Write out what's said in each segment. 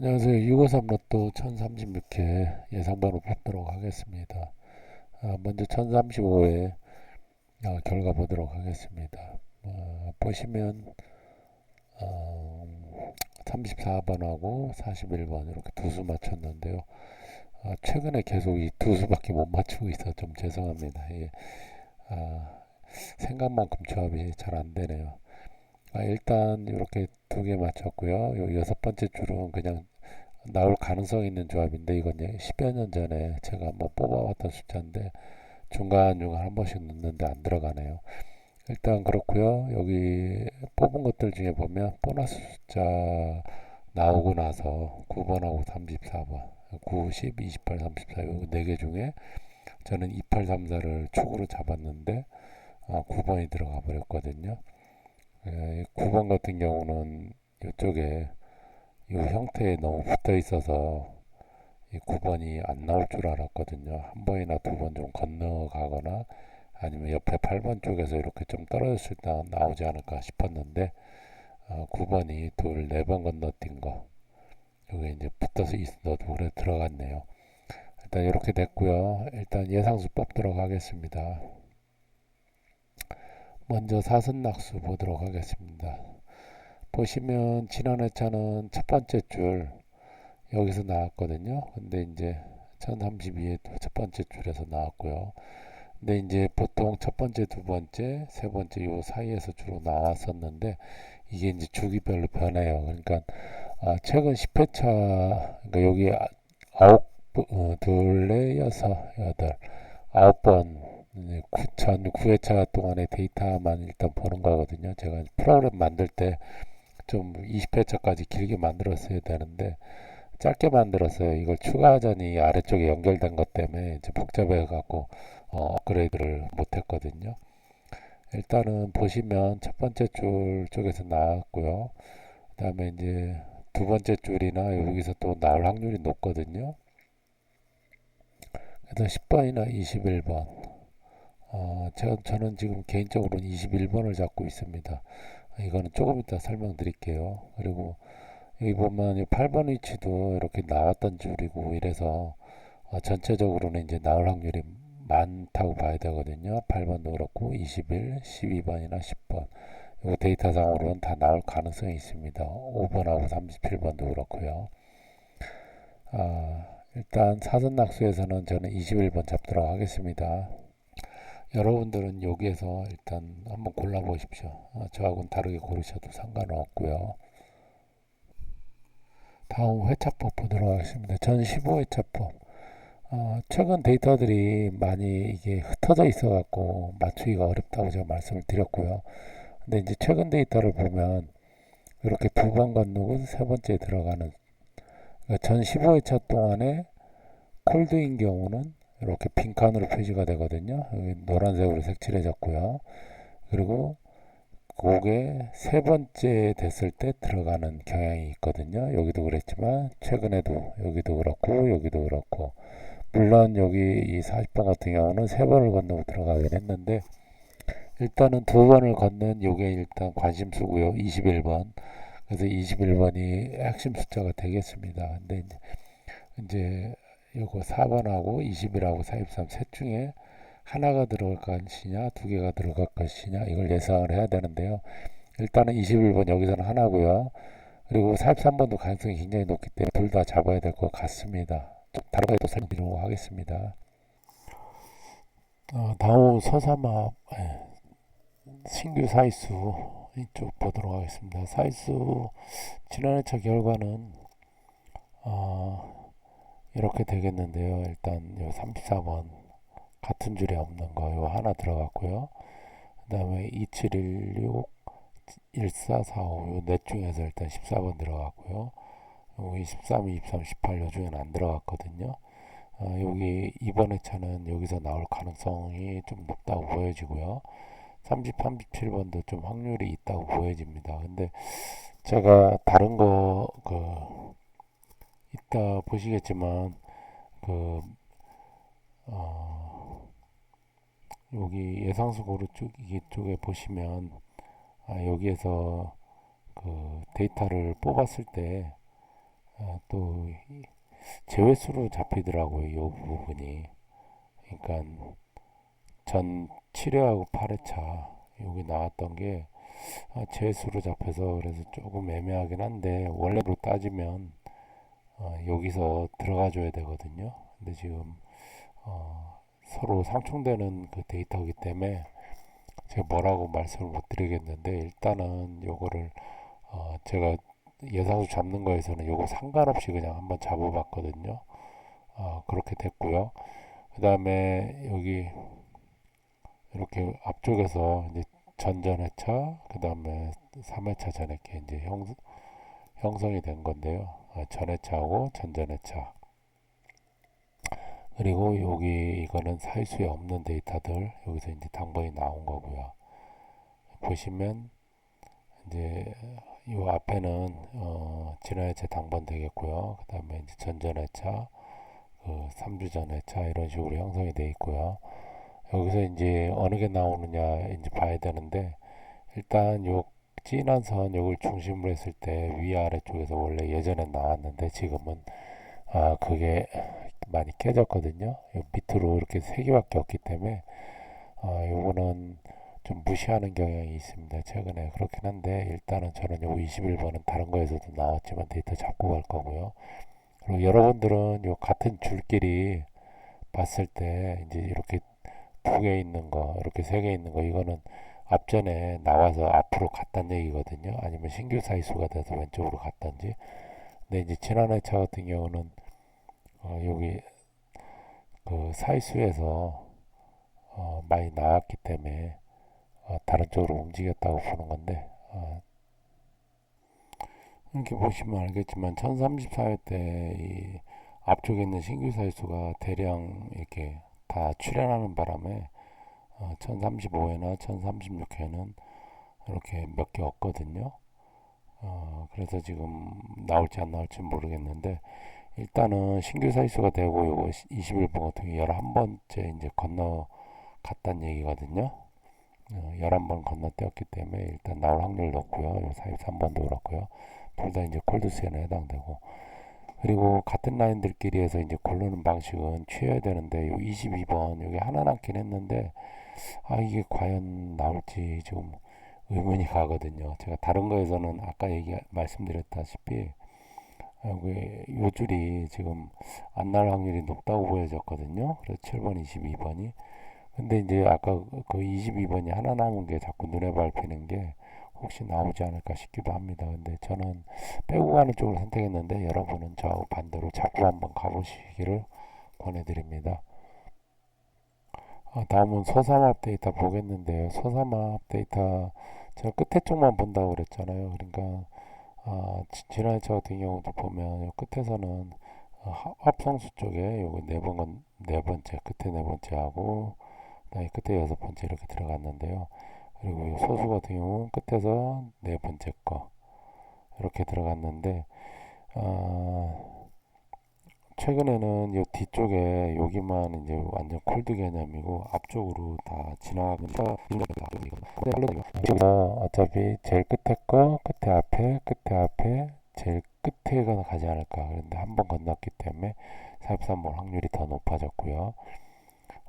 안녕하세요. 653 로또 1036회 예상번호 뽑도록 하겠습니다. 아, 먼저 1035회 아, 결과 보도록 하겠습니다. 어, 보시면 어, 34번하고 41번 이렇게 두 수 맞췄는데요. 아, 최근에 계속 이 두 수밖에 못 맞추고 있어 좀 죄송합니다. 예. 아, 생각만큼 조합이 잘 안 되네요. 아, 일단 이렇게 두 개 맞췄고요. 요 여섯 번째 줄은 그냥 나올 가능성 있는 조합인데 이건 10여 년 전에 제가 한번 뽑아왔던 숫자인데 중간중간 한 번씩 넣는데 안 들어가네요. 일단 그렇고요. 여기 뽑은 것들 중에 보면 보너스 숫자 나오고 나서 9번하고 34번, 9, 10, 28, 34요네개 중에 저는 2834를 축으로 잡았는데 아, 9번이 들어가 버렸거든요. 예, 9번 같은 경우는 이쪽에 이 형태에 너무 붙어 있어서 이 9번이 안 나올 줄 알았거든요. 한 번이나 두 번 좀 건너가거나 아니면 옆에 8번 쪽에서 이렇게 좀 떨어졌을 때 나오지 않을까 싶었는데 어, 9번이 둘, 네번 건너뛴 거 여기 이제 붙어서 있어도 그래 들어갔네요. 일단 이렇게 됐고요. 일단 예상수 뽑도록 하겠습니다. 먼저 사선낙수 보도록 하겠습니다. 보시면 지난 회차는 첫 번째 줄 여기서 나왔거든요. 근데 이제 1032에 첫 번째 줄에서 나왔고요. 근데 이제 보통 첫 번째, 두 번째, 세 번째 요 사이에서 주로 나왔었는데 이게 이제 주기별로 변해요. 그러니까 아, 최근 10회차 그러니까 여기 아홉 어, 둘레 여섯 여덟 아홉 번 9천 9회차 동안의 데이터만 일단 보는 거거든요. 제가 프로그램 만들 때 좀 20회차까지 길게 만들었어야 되는데 짧게 만들었어요. 이걸 추가하자니 아래쪽에 연결된 것 때문에 이제 복잡해 갖고 어, 업그레이드를 못 했거든요. 일단은 보시면 첫 번째 줄 쪽에서 나왔고요. 그 다음에 이제 두 번째 줄이나 여기서 또 나올 확률이 높거든요. 그래서 10번이나 21번. 어, 저, 저는 지금 개인적으로는 21번을 잡고 있습니다. 이거는 조금 이따 설명드릴게요. 그리고 여기 보면 8번 위치도 이렇게 나왔던 줄이고 이래서 어, 전체적으로는 이제 나올 확률이 많다고 봐야 되거든요. 8번도 그렇고 21, 12번이나 10번. 이 데이터상으로는 다 나올 가능성이 있습니다. 5번하고 37번도 그렇고요. 아, 일단 사선 낙수에서는 저는 21번 잡도록 하겠습니다. 여러분들은 여기에서 일단 한번 골라보십시오. 어, 저하고는 다르게 고르셔도 상관없고요. 다음 회차법 보도록 하겠습니다. 전 15회차법. 어, 최근 데이터들이 많이 이게 흩어져 있어갖고 맞추기가 어렵다고 제가 말씀을 드렸고요. 근데 이제 최근 데이터를 보면 이렇게 두 번 건너고 세 번째 들어가는 그러니까 전 15회차 동안에 콜드인 경우는 이렇게 빈 칸으로 표시가 되거든요. 여기 노란색으로 색칠해졌고요. 그리고 그게 세 번째 됐을 때 들어가는 경향이 있거든요. 여기도 그랬지만 최근에도 여기도 그렇고 여기도 그렇고 물론 여기 이 40번 같은 경우는 세 번을 건너고 들어가긴 했는데 일단은 두 번을 건넌 요게 일단 관심수고요. 21번. 그래서 21번이 핵심 숫자가 되겠습니다. 근데 이제 요거 4번하고 20이라고 43셋 중에 하나가 들어갈 것이냐 두 개가 들어갈 것이냐 이걸 예상을 해야 되는데요. 일단은 21번 여기서는 하나고요. 그리고 43번도 가능성이 굉장히 높기 때문에 둘 다 잡아야 될 것 같습니다. 다른 거에도 설명드리도록 하겠습니다. 어, 다음 서사마 예, 신규 사이수 이쪽 보도록 하겠습니다. 사이수 지난 회차 결과는 어, 이렇게 되겠는데요. 일단 요 34번 같은 줄에 없는 거 요 하나 들어갔고요. 그 다음에 2716 1445 요 넷 중에서 일단 14번 들어갔고요. 여기 13, 23, 18 요 중에는 안 들어갔거든요. 어, 여기 이번 회차는 여기서 나올 가능성이 좀 높다고 보여지고요. 30, 37번도 좀 확률이 있다고 보여집니다. 근데 제가 다른 거 그 이따 보시겠지만 그 어, 여기 예상수 고루 쪽 이쪽에 보시면 아, 여기에서 그 데이터를 뽑았을 때 어, 또 이- 제외수로 잡히더라고요. 이 부분이. 그러니까 전 7회하고 8회차 여기 나왔던 게 아, 제수로 잡혀서 그래서 조금 애매하긴 한데 원래로 따지면 어, 여기서 들어가 줘야 되거든요. 근데 지금 어, 서로 상충되는 그 데이터이기 때문에 제가 뭐라고 말씀을 못 드리겠는데 일단은 요거를 어, 제가 예상수 잡는 거에서는 요거 상관없이 그냥 한번 잡아봤거든요. 어, 그렇게 됐고요. 그 다음에 여기 이렇게 앞쪽에서 이제 전전회차, 그 다음에 3회차 전액게 이제 형, 형성이 된 건데요. 아, 전회차하고 전전회차. 그리고 여기 이거는 사이수에 없는 데이터들 여기서 이제 당번이 나온 거고요. 보시면 이제 이 앞에는 어, 지난해차 당번 되겠고요. 그 다음에 이제 전전회차, 그 3주 전회차 이런 식으로 형성이 돼 있고요. 여기서 이제 어느 게 나오느냐 이제 봐야 되는데 일단 요 진한 선 요걸 중심으로 했을 때 위아래 쪽에서 원래 예전에 나왔는데 지금은 아 그게 많이 깨졌거든요. 요 밑으로 이렇게 세 개밖에 없기 때문에 아 요거는 좀 무시하는 경향이 있습니다. 최근에 그렇긴 한데 일단은 저는 요 21번은 다른 거에서도 나왔지만 데이터 잡고 갈 거고요. 그리고 여러분들은 요 같은 줄끼리 봤을 때 이제 이렇게 두 개 있는 거, 이렇게 세 개 있는 거, 이거는 앞전에 나와서 앞으로 갔단 얘기거든요. 아니면 신규 사이수가 돼서 왼쪽으로 갔던지. 근데 이제 지난해 차 같은 경우는 어, 여기 그 사이수에서 어, 많이 나왔기 때문에 어, 다른 쪽으로 움직였다고 보는 건데 어, 이렇게 보시면 알겠지만 1034회 때 이 앞쪽에 있는 신규 사이수가 대량 이렇게 다 출현하는 바람에 어, 1035회나 1036회는 이렇게 몇 개 없거든요. 어, 그래서 지금 나올지 안 나올지 모르겠는데 일단은 신규 사이수가 되고 요거 21번 같은 경우 11번째 이제 건너 갔단 얘기거든요. 어, 11번 건너뛰었기 때문에 일단 나올 확률 높고요. 요 43번도 그렇고요. 둘 다 이제 콜드스에는 해당되고 그리고 같은 라인들끼리 해서 이제 고르는 방식은 취해야 되는데 요 22번 여기 하나 남긴 했는데 아 이게 과연 나올지 지금 의문이 가거든요. 제가 다른 거에서는 아까 얘기 말씀드렸다시피 여기 요 줄이 지금 안 날 확률이 높다고 보여졌거든요. 그래서 7번, 22번이 근데 이제 아까 그 22번이 하나 남은 게 자꾸 눈에 밟히는 게 혹시 나오지 않을까 싶기도 합니다. 근데 저는 빼고 가는 쪽을 선택했는데 여러분은 저 반대로 잡고 한번 가보시기를 권해드립니다. 아, 다음은 소삼합 데이터 보겠는데요. 소삼합 데이터 제가 끝에 쪽만 본다고 그랬잖아요. 그러니까 아, 지난해 차 같은 경우도 보면 요 끝에서는 어, 합성수 쪽에 요거 네 번, 네 번째 끝에 네 번째 하고 그다음에 끝에 여섯 번째 이렇게 들어갔는데요. 그리고 이 소수 같은 경우는 끝에서 네 번째 거 이렇게 들어갔는데 아, 최근에는 이 뒤쪽에 여기만 이제 완전 콜드 개념이고 앞쪽으로 다 지나가니까 어차피 제일 끝에 거 끝에 앞에 끝에 앞에 제일 끝에가 가지 않을까 그런데 한 번 건넜기 때문에 43번 확률이 더 높아졌고요.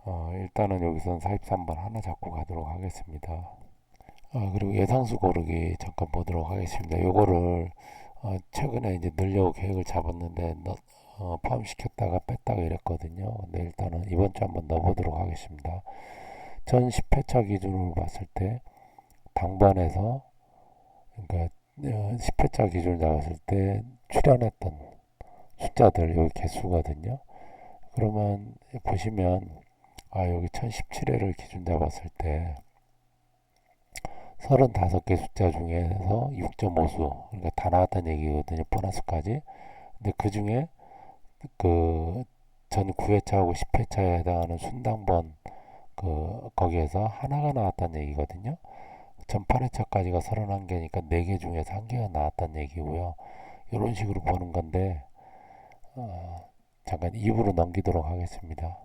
어, 일단은 여기선 43번 하나 잡고 가도록 하겠습니다. 아, 그리고 예상수 고르기 잠깐 보도록 하겠습니다. 요거를 어, 최근에 이제 늘려고 계획을 잡았는데 너, 어, 포함시켰다가 뺐다가 이랬거든요. 근데 일단은 이번 주 한번 넣어보도록 하겠습니다. 전 10회차 기준으로 봤을 때 당번에서 그러니까 10회차 기준을 잡았을 때 출연했던 숫자들 여기 개수거든요. 그러면 보시면 아 여기 1017회를 기준 잡았을 때 35개 숫자 중에서 6.5수 그러니까 다 나왔다는 얘기거든요. 보너스까지. 근데 그 중에 그전 9회차하고 10회차에 해당하는 순당번 그 거기에서 하나가 나왔다는 얘기거든요. 전 8회차까지가 31개니까 4개 중에서 1개가 나왔다는 얘기고요. 이런 식으로 보는 건데 어, 잠깐 입으로 넘기도록 하겠습니다.